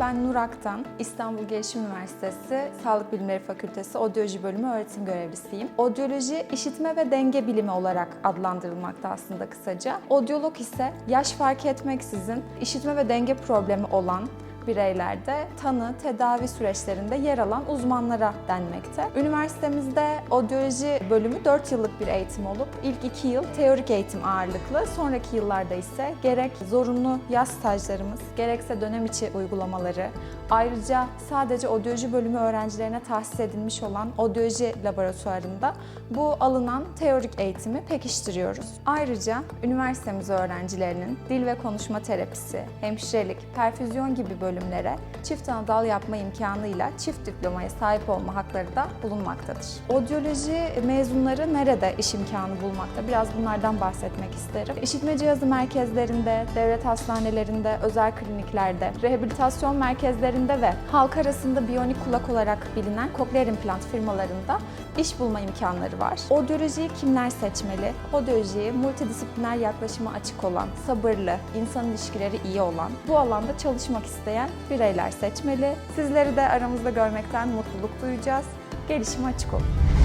Aktan, İstanbul Gelişim Üniversitesi Sağlık Bilimleri Fakültesi Odyoloji Bölümü öğretim görevlisiyim. Odyoloji, işitme ve denge bilimi olarak adlandırılmakta aslında kısaca. Odyolog ise yaş fark etmeksizin işitme ve denge problemi olan bireylerde tanı, tedavi süreçlerinde yer alan uzmanlara denmekte. Üniversitemizde odyoloji bölümü 4 yıllık bir eğitim olup ilk 2 yıl teorik eğitim ağırlıklı, sonraki yıllarda ise gerek zorunlu yaz stajlarımız, gerekse dönem içi uygulamaları, ayrıca sadece odyoloji bölümü öğrencilerine tahsis edilmiş olan odyoloji laboratuvarında bu alınan teorik eğitimi pekiştiriyoruz. Ayrıca üniversitemiz öğrencilerinin dil ve konuşma terapisi, hemşirelik, perfüzyon gibi bölümlere çift ana dal yapma imkanıyla çift diplomaya sahip olma hakları da bulunmaktadır. Odyoloji mezunları nerede iş imkanı bulmakta? Biraz bunlardan bahsetmek isterim. İşitme cihazı merkezlerinde, devlet hastanelerinde, özel kliniklerde, rehabilitasyon merkezlerinde ve halk arasında biyonik kulak olarak bilinen kokleer implant firmalarında iş bulma imkanları var. Odyolojiyi kimler seçmeli? Odyolojiyi multidisipliner yaklaşıma açık olan, sabırlı, insan ilişkileri iyi olan, bu alanda çalışmak isteyen bireyler seçmeli. Sizleri de aramızda görmekten mutluluk duyacağız. Gelişime açık olun.